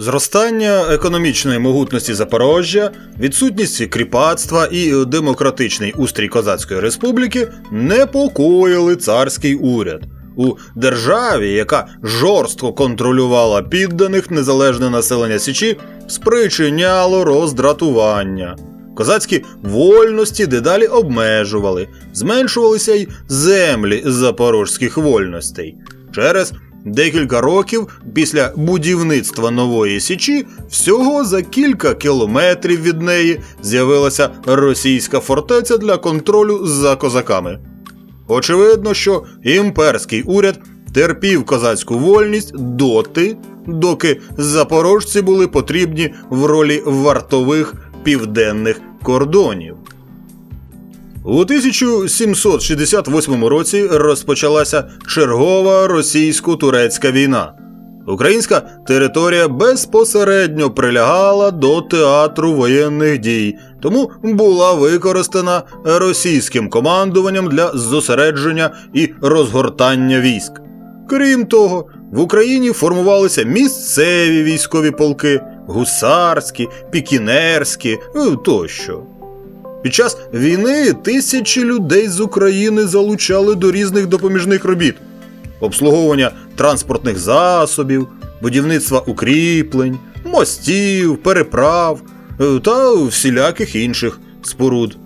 Зростання економічної могутності Запорожжя, відсутність кріпацтва і демократичний устрій Козацької республіки непокоїли царський уряд. У державі, яка жорстко контролювала підданих незалежне населення Січі, спричиняло роздратування. Козацькі вольності дедалі обмежували, зменшувалися й землі запорожських вольностей. Через декілька років після будівництва нової січі, всього за кілька кілометрів від неї з'явилася російська фортеця для контролю за козаками. Очевидно, що імперський уряд терпів козацьку вольність доти, доки запорожці були потрібні в ролі вартових південних кордонів. У 1768 році розпочалася чергова російсько-турецька війна. Українська територія безпосередньо прилягала до театру воєнних дій, тому була використана російським командуванням для зосередження і розгортання військ. Крім того, в Україні формувалися місцеві військові полки, гусарські, пікінерські е, тощо. Під час війни тисячі людей з України залучали до різних допоміжних робіт: обслуговування транспортних засобів, будівництва укріплень, мостів, переправ е, та всіляких інших споруд.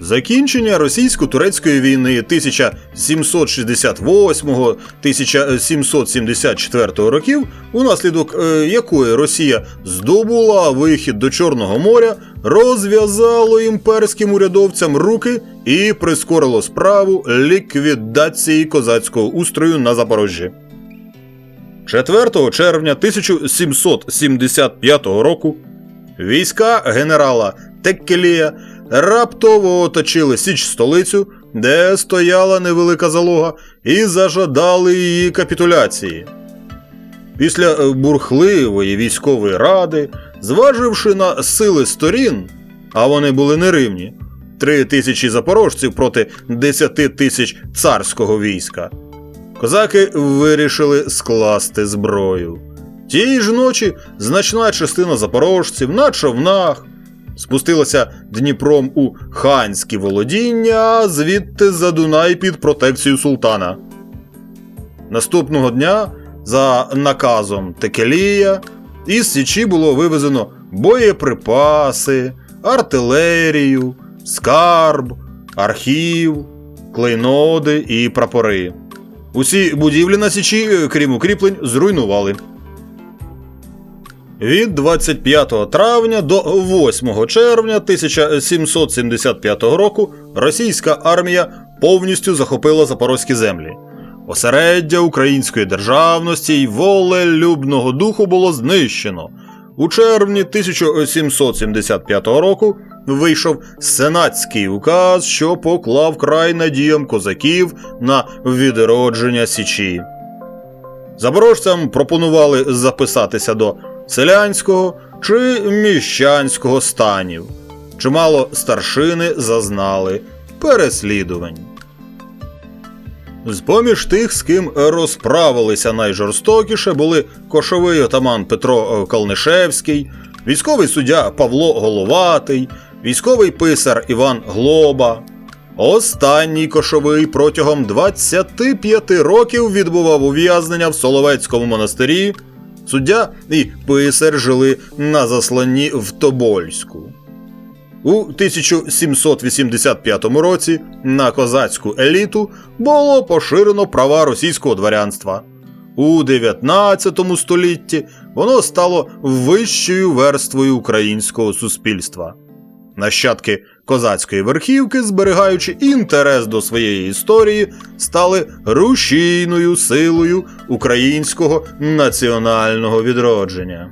Закінчення російсько-турецької війни 1768-1774 років, унаслідок е, якої Росія здобула вихід до Чорного моря, розв'язало імперським урядовцям руки і прискорило справу ліквідації козацького устрою на Запорожжі. 4 червня 1775 року війська генерала Теккелія раптово оточили Січ столицю, де стояла невелика залога, і зажадали її капітуляції. Після е, бурхливої військової ради, зваживши на сили сторін, а вони були нерівні, три тисячі запорожців проти 10 тисяч царського війська, козаки вирішили скласти зброю. Тієї ж ночі значна частина запорожців на човнах спустилася Дніпром у ханські володіння, звідти за Дунай під протекцію султана. Наступного дня, за наказом Текелія, із Січі було вивезено боєприпаси, артилерію, скарб, архів, клейноди і прапори. Усі будівлі на Січі, крім укріплень, зруйнували. Від 25 травня до 8 червня 1775 року російська армія повністю захопила запорозькі землі. Осереддя української державності й волелюбного духу було знищено. У червні 1775 року вийшов сенатський указ, що поклав край надіям козаків на відродження Січі. Запорожцям пропонували записатися до селянського чи міщанського станів. Чимало старшини зазнали переслідувань. З поміж тих, з ким розправилися найжорстокіше, були кошовий отаман Петро Калнишевський, військовий суддя Павло Головатий, військовий писар Іван Глоба. Останній кошовий протягом 25 років відбував ув'язнення в Соловецькому монастирі. Суддя і писар жили на засланні в Тобольську. У 1785 році на козацьку еліту було поширено права російського дворянства. У 19 столітті воно стало вищою верствою українського суспільства. Нащадки козацької верхівки, зберігаючи інтерес до своєї історії, стали рушійною силою українського національного відродження.